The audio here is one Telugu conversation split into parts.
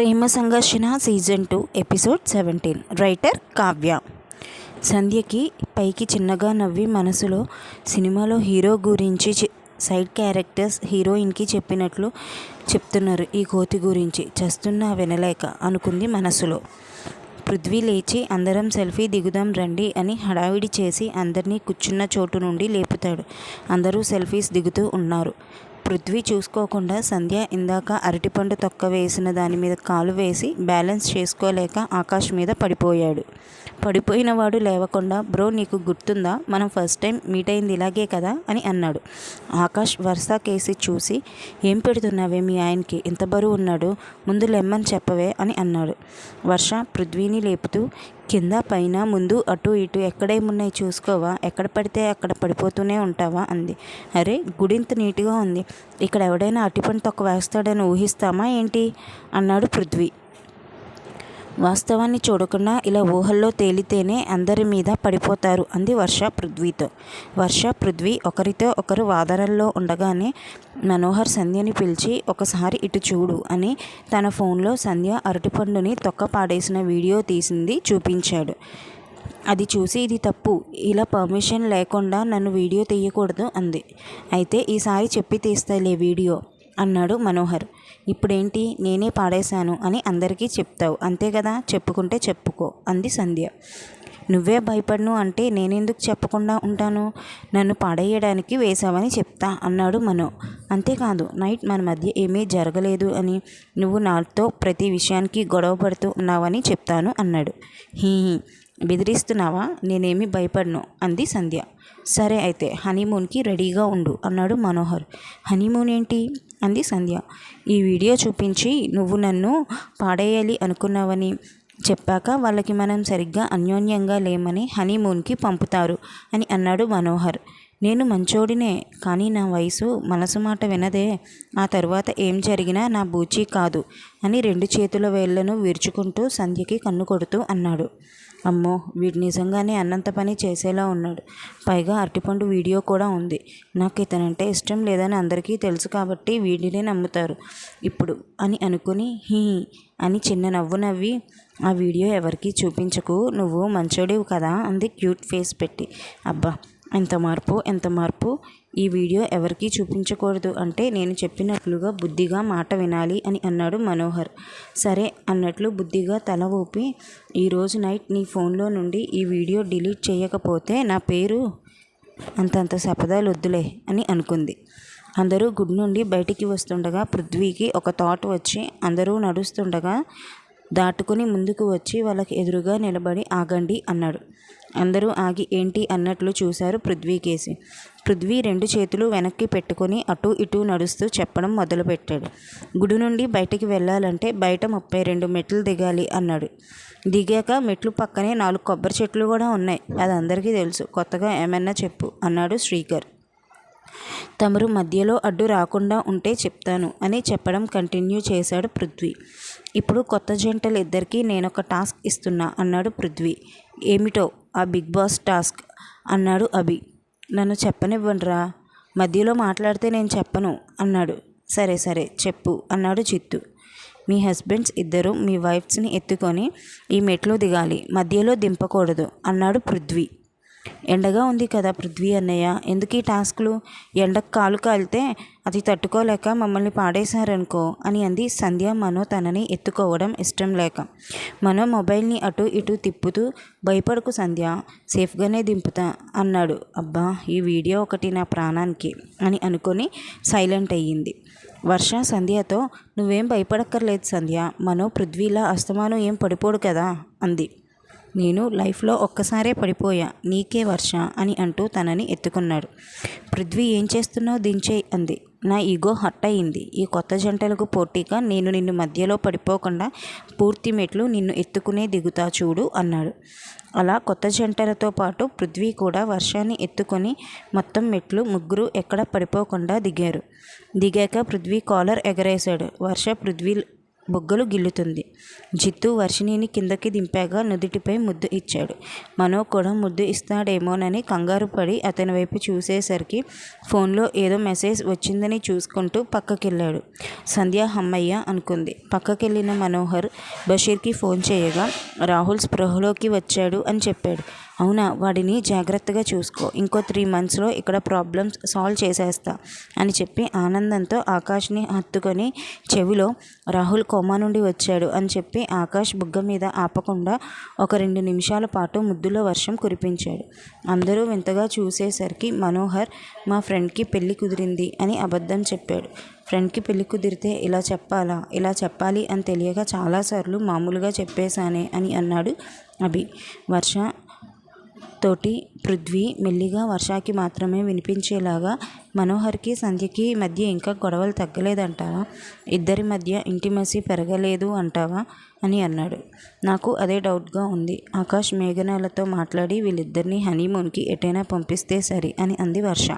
Prema Sangharshana season two episode seventeen. Writer Kavya. సంధ్యకి పైకి చిన్నగా నవ్వి మనసులో సినిమాలో హీరో గురించి సైడ్ క్యారెక్టర్స్ హీరోయిన్కి చెప్పినట్లు చెప్తున్నారు ఈ కోతి గురించి. చస్తున్నా వినలేక అనుకుంది మనసులో. పృథ్వీ లేచి అందరం సెల్ఫీ దిగుదాం రండి అని హడావిడి చేసి అందరినీ కూర్చున్న చోటు నుండి లేపుతాడు. అందరూ సెల్ఫీస్ దిగుతూ ఉన్నారు. పృథ్వీ చూసుకోకుండా సంధ్య ఇందాక అరటిపండు తొక్క వేసిన దాని మీద కాలు వేసి బ్యాలెన్స్ చేసుకోలేక ఆకాష్ మీద పడిపోయాడు. పడిపోయిన వాడు లేవకుండా బ్రో నీకు గుర్తుందా? మనం ఫస్ట్ టైం మీట్ అయింది ఇలాగే కదా? అని అన్నాడు. ఆకాష్ వరుస కేసి చూసి ఏం పెడుతున్నావే మీ ఆయనకి? ఎంత బరువు ఉన్నాడు? ముందు లెమ్మని చెప్పవే అని అన్నాడు. వర్ష పృథ్వీని లేపుతూ కింద పైన ముందు అటు ఇటు ఎక్కడేమున్నాయి చూసుకోవా ఎక్కడ పడితే అక్కడ పడిపోతూనే ఉంటావా అంది. అరే గుడి ఇంత నీట్గా ఉంది. ఇక్కడ ఎవడైనా అటిపండు తొక్క వేస్తాడని ఊహిస్తామా ఏంటి? అన్నాడు పృథ్వీ. వాస్తవాన్ని చూడకుండా ఇలా ఊహల్లో తేలితేనే అందరి మీద పడిపోతారు అంది వర్ష పృథ్వీతో. వర్ష పృథ్వీ ఒకరితో ఒకరు వాదనల్లో ఉండగానే మనోహర్ సంధ్యని పిలిచి ఒకసారి ఇటు చూడు అని తన ఫోన్లో సంధ్య అరటిపండుని తొక్క పాడేసిన వీడియో తీసింది చూపించాడు. అది చూసి ఇది తప్పు. ఇలా పర్మిషన్ లేకుండా నన్ను వీడియో తీయకూడదు అంది. అయితే ఈసారి చెప్పి తీస్తాలే వీడియో. అన్నాడు మనోహర్. ఇప్పుడేంటి? నేనే పాడేశాను అని అందరికీ చెప్తావు. అంతే కదా చెప్పుకుంటే చెప్పుకో అంది సంధ్య. నువ్వే భయపడను అంటే నేనెందుకు చెప్పకుండా ఉంటాను? నన్ను పాడేయడానికి వేశావని చెప్తా అన్నాడు మనో. అంతేకాదు నైట్ మన మధ్య ఏమీ జరగలేదు అని నువ్వు నాతో ప్రతి విషయానికి గొడవ పడుతూ ఉన్నావని చెప్తాను అన్నాడు. హీ హీ. బెదిరిస్తున్నావా? నేనేమి భయపడను అంది సంధ్య. సరే అయితే హనీమూన్కి రెడీగా ఉండు అన్నాడు మనోహర్. హనీమూన్ ఏంటి? అంది సంధ్య. ఈ వీడియో చూపించి నువ్వు నన్ను పాడేయాలి అనుకున్నావని చెప్పాక వాళ్ళకి మనం సరిగ్గా అన్యోన్యంగా లేమని హనీమూన్కి పంపుతారు అని అన్నాడు మనోహర్. నేను మంచోడినే కానీ నా వయసు మనసు మాట వినదే. ఆ తర్వాత ఏం జరిగినా నా బూచీ కాదు అని రెండు చేతుల వేళ్ళను విరుచుకుంటూ సంధ్యకి కన్ను కొడుతూ అన్నాడు. అమ్మో వీడు నిజంగానే అన్నంత పని చేసేలా ఉన్నాడు. పైగా అరటిపండు వీడియో కూడా ఉంది. నాకు ఇతనంటే ఇష్టం లేదని అందరికీ తెలుసు కాబట్టి వీడినే నమ్ముతారు. ఇప్పుడు అని అనుకుని హీ అని చిన్న నవ్వు నవ్వి ఆ వీడియో ఎవరికీ చూపించకు నువ్వు మంచోడివి కదా అంది క్యూట్ ఫేస్ పెట్టి. అబ్బా ఎంత మార్పు ఎంత మార్పు ఈ వీడియో ఎవరికీ చూపించకూడదు అంటే నేను చెప్పినట్లుగా బుద్ధిగా మాట వినాలి అని అన్నాడు మనోహర్. సరే అన్నట్లు బుద్ధిగా తల ఊపి ఈరోజు నైట్ నీ ఫోన్లో నుండి ఈ వీడియో డిలీట్ చేయకపోతే నా పేరు అంతంత శపథాలు వద్దులే అని అనుకుంది. అందరూ గుడి నుండి బయటికి వస్తుండగా పృథ్వీకి ఒక థాట్ వచ్చి అందరూ నడుస్తుండగా దాటుకుని ముందుకు వచ్చి వాళ్ళకి ఎదురుగా నిలబడి ఆగండి అన్నాడు. అందరూ ఆగి ఏంటి? అన్నట్లు చూశారు పృథ్వీ కేసి పృథ్వీ రెండు చేతులు వెనక్కి పెట్టుకొని అటు ఇటు నడుస్తూ చెప్పడం మొదలుపెట్టాడు. గుడి నుండి బయటికి వెళ్ళాలంటే బయట ముప్పై రెండు మెట్లు దిగాలి అన్నాడు. దిగాక మెట్లు పక్కనే నాలుగు కొబ్బరి చెట్లు కూడా ఉన్నాయి. అది అందరికీ తెలుసు. కొత్తగా ఏమన్నా చెప్పు అన్నాడు శ్రీకర్. తమరు మధ్యలో అడ్డు రాకుండా ఉంటే చెప్తాను అని చెప్పడం కంటిన్యూ చేశాడు పృథ్వీ. ఇప్పుడు కొత్త జంటలు ఇద్దరికీ నేనొక టాస్క్ ఇస్తున్నా అన్నాడు పృథ్వీ. ఏమిటో? ఆ బిగ్ బాస్ టాస్క్ అన్నాడు అభి. నన్ను చెప్పనివ్వండిరా. మధ్యలో మాట్లాడితే నేను చెప్పను అన్నాడు. సరే సరే చెప్పు అన్నాడు చిత్తు. మీ హస్బెండ్స్ ఇద్దరు మీ వైఫ్స్ని ఎత్తుకొని ఈ మెట్లు దిగాలి. మధ్యలో దింపకూడదు అన్నాడు పృథ్వీ. ఎండగా ఉంది కదా పృథ్వీ అన్నయ్య. ఎందుకు ఈ టాస్క్లు? ఎండకు కాలు కాలితే అది తట్టుకోలేక మమ్మల్ని పాడేశారనుకో అని అంది సంధ్య మనో తనని ఎత్తుకోవడం ఇష్టం లేక. మనో మొబైల్ని అటు ఇటు తిప్పుతూ భయపడకు సంధ్య సేఫ్గానే దింపుతా అన్నాడు. అబ్బా ఈ వీడియో ఒకటి నా ప్రాణానికి అని అనుకొని సైలెంట్ అయ్యింది. వర్ష సంధ్యతో నువ్వేం భయపడక్కర్లేదు సంధ్య. మనో పృథ్వీలా అస్తమానం ఏం పడిపోడు కదా అంది. నేను లైఫ్లో ఒక్కసారే పడిపోయా నీకే వర్ష అని అంటూ తనని ఎత్తుకున్నాడు. పృథ్వీ ఏం చేస్తున్నావు? దించే అంది. నా ఈగో హట్ అయింది ఈ కొత్త జంటలకు పోటీగా నేను నిన్ను మధ్యలో పడిపోకుండా పూర్తి మెట్లు నిన్ను ఎత్తుకునే దిగుతా చూడు అన్నాడు. అలా కొత్త జంటలతో పాటు పృథ్వీ కూడా వర్షాన్ని ఎత్తుకొని మొత్తం మెట్లు ముగ్గురు ఎక్కడ పడిపోకుండా దిగారు. దిగాక పృథ్వీ కాలర్ ఎగరేశాడు. వర్ష పృథ్వీ బొగ్గలు గిల్లుతుంది. జిత్తు వర్షిణిని కిందకి దింపాక నుదుటిపై ముద్దు ఇచ్చాడు. మనో కూడా ముద్దు ఇస్తాడేమోనని కంగారు పడి అతని వైపు చూసేసరికి ఫోన్లో ఏదో మెసేజ్ వచ్చిందని చూసుకుంటూ పక్కకెళ్ళాడు. సంధ్య హమ్మయ్య అనుకుంది. పక్కకెళ్ళిన మనోహర్ బషీర్కి ఫోన్ చేయగా రాహుల్ స్పృహలోకి వచ్చాడు అని చెప్పాడు. అవునా? వాడిని జాగ్రత్తగా చూసుకో. ఇంకో త్రీ మంత్స్లో ఇక్కడ ప్రాబ్లమ్స్ సాల్వ్ చేసేస్తా అని చెప్పి ఆనందంతో ఆకాష్ని హత్తుకొని చెవిలో రాహుల్ కోమా నుండి వచ్చాడు అని చెప్పి ఆకాష్ బుగ్గ మీద ఆపకుండా ఒక రెండు నిమిషాల పాటు ముద్దుల వర్షం కురిపించాడు. అందరూ వింతగా చూసేసరికి మనోహర్ మా ఫ్రెండ్కి పెళ్ళి కుదిరింది అని అబద్ధం చెప్పాడు. ఫ్రెండ్కి పెళ్ళి కుదిరితే ఇలా చెప్పాలా? ఇలా చెప్పాలి అని తెలియక చాలాసార్లు మామూలుగా చెప్పేశానే అని అన్నాడు అభి. వర్ష తోటి పృథ్వీ మెల్లిగా వర్షాకి మాత్రమే వినిపించేలాగా మనోహర్కి సంధ్యకి మధ్య ఇంకా గొడవలు తగ్గలేదంటావా? ఇద్దరి మధ్య ఇంటిమసీ పెరగలేదు అంటావా? అని అన్నాడు. నాకు అదే డౌట్గా ఉంది. ఆకాష్ మేఘనాలతో మాట్లాడి వీళ్ళిద్దరిని హనీమూన్కి ఎటైనా పంపిస్తే సరి అని అంది వర్ష.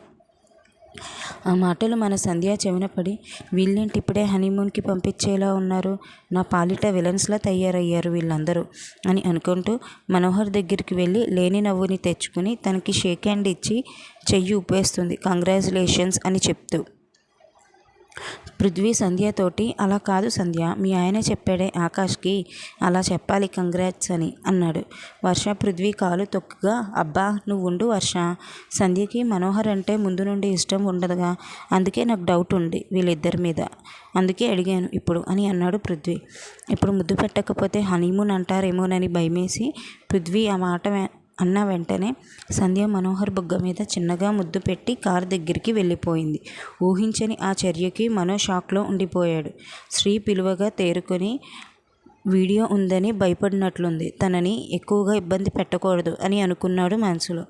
ఆ మాటలు మన సంధ్య చెవిన పడి వీళ్ళేంటి ఇప్పుడే హనీమూన్కి పంపించేలా ఉన్నారు? నా పాలిట విలన్స్లా తయారయ్యారు వీళ్ళందరూ అని అనుకుంటూ మనోహర్ దగ్గరికి వెళ్ళి లేని నవ్వుని తెచ్చుకుని తనకి షేక్ హ్యాండ్ ఇచ్చి చెయ్యి ఊపేస్తుంది. కంగ్రాచులేషన్స్ అని చెప్తూ పృథ్వీ సంధ్యతోటి అలా కాదు సంధ్య మీ ఆయన చెప్పాడే ఆకాష్కి అలా చెప్పాలి కంగ్రాట్స్ అని అన్నాడు. వర్ష పృథ్వీ కాలు తొక్కుగా అబ్బా నువ్వు ఉండు వర్ష సంధ్యకి మనోహర్ అంటే ముందు నుండి ఇష్టం ఉండదుగా అందుకే నాకు డౌట్ ఉంది వీళ్ళిద్దరి మీద. అందుకే అడిగాను ఇప్పుడు అని అన్నాడు పృథ్వీ. ఇప్పుడు ముద్దు పెట్టకపోతే హనీమూన్ అంటారేమోనని భయమేసి పృథ్వీ ఆ మాట అన్న వెంటనే సంధ్య మనోహర్ బుగ్గ మీద చిన్నగా ముద్దు పెట్టి కారు దగ్గరికి వెళ్ళిపోయింది. ఊహించని ఆ చర్యకి మనో షాక్లో ఉండిపోయాడు. శ్రీ పిలువగా తేరుకొని వీడియో ఉందని భయపడినట్లుంది. తనని ఎక్కువగా ఇబ్బంది పెట్టకూడదు అని అనుకున్నాడు మనసులో.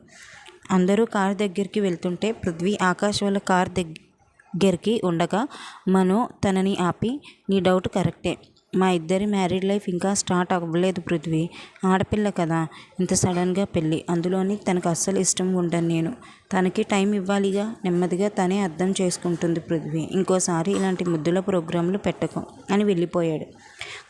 అందరూ కారు దగ్గరికి వెళ్తుంటే పృథ్వీ ఆకాశ్ వాళ్ళ కార్ దగ్గరికి ఉండగా మనో తనని ఆపి నీ డౌట్ కరెక్టే. మా ఇద్దరి మ్యారీడ్ లైఫ్ ఇంకా స్టార్ట్ అవ్వలేదు పృథ్వీ. ఆడపిల్ల కదా. ఇంత సడన్గా పెళ్ళి. అందులోని తనకు అస్సలు ఇష్టం ఉండను నేను. తనకి టైం ఇవ్వాలిగా. నెమ్మదిగా తనే అర్థం చేసుకుంటుంది పృథ్వీ. ఇంకోసారి ఇలాంటి ముద్దుల ప్రోగ్రాంలు పెట్టకు అని వెళ్ళిపోయాడు.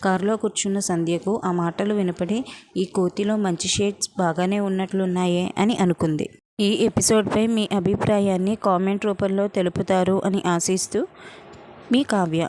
కారులో కూర్చున్న సంధ్యకు ఆ మాటలు వినపడి ఈ కోతిలో మంచి షేడ్స్ బాగానే ఉన్నట్లున్నాయే అని అనుకుంది. ఈ ఎపిసోడ్పై మీ అభిప్రాయాన్ని కామెంట్ రూపంలో తెలుపుతారు అని ఆశిస్తూ మీ కావ్య